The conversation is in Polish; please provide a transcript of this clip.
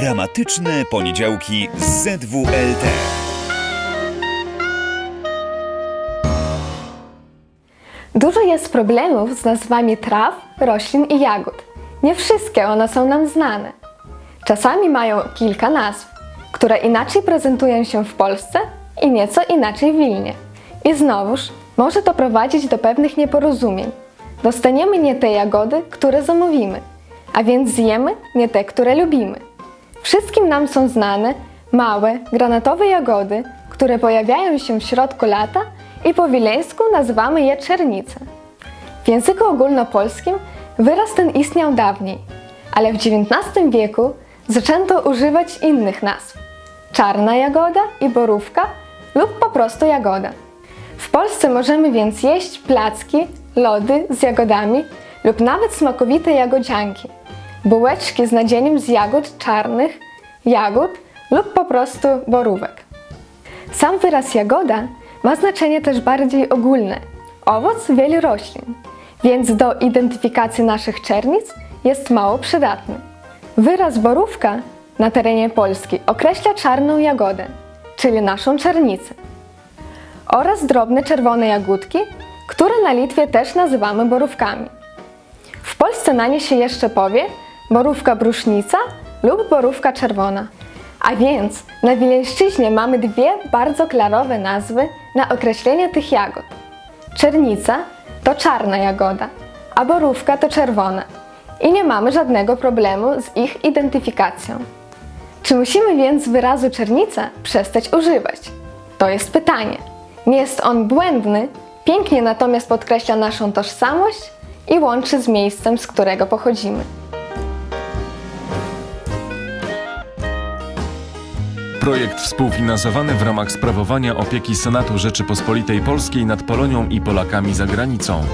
Gramatyczne poniedziałki z ZWLT. Dużo jest problemów z nazwami traw, roślin i jagód. Nie wszystkie one są nam znane. Czasami mają kilka nazw, które inaczej prezentują się w Polsce i nieco inaczej w Wilnie. I znowuż może to prowadzić do pewnych nieporozumień. Dostaniemy nie te jagody, które zamówimy, a więc zjemy nie te, które lubimy. Wszystkim nam są znane małe, granatowe jagody, które pojawiają się w środku lata i po wileńsku nazywamy je czernice. W języku ogólnopolskim wyraz ten istniał dawniej, ale w XIX wieku zaczęto używać innych nazw. Czarna jagoda i borówka lub po prostu jagoda. W Polsce możemy więc jeść placki, lody z jagodami lub nawet smakowite jagodzianki, bułeczki z nadzieniem z jagód czarnych, jagód lub po prostu borówek. Sam wyraz jagoda ma znaczenie też bardziej ogólne owoc wielu roślin, więc do identyfikacji naszych czernic jest mało przydatny. Wyraz borówka na terenie Polski określa czarną jagodę, czyli naszą czernicę, oraz drobne czerwone jagódki, które na Litwie też nazywamy borówkami. W Polsce na nie się jeszcze powie borówka brusznica lub borówka czerwona. A więc na Wileńszczyźnie mamy dwie bardzo klarowe nazwy na określenie tych jagód. Czernica to czarna jagoda, a borówka to czerwona. I nie mamy żadnego problemu z ich identyfikacją. Czy musimy więc wyrazu czernica przestać używać? To jest pytanie. Nie jest on błędny, pięknie natomiast podkreśla naszą tożsamość i łączy z miejscem, z którego pochodzimy. Projekt współfinansowany w ramach sprawowania opieki Senatu Rzeczypospolitej Polskiej nad Polonią i Polakami za granicą.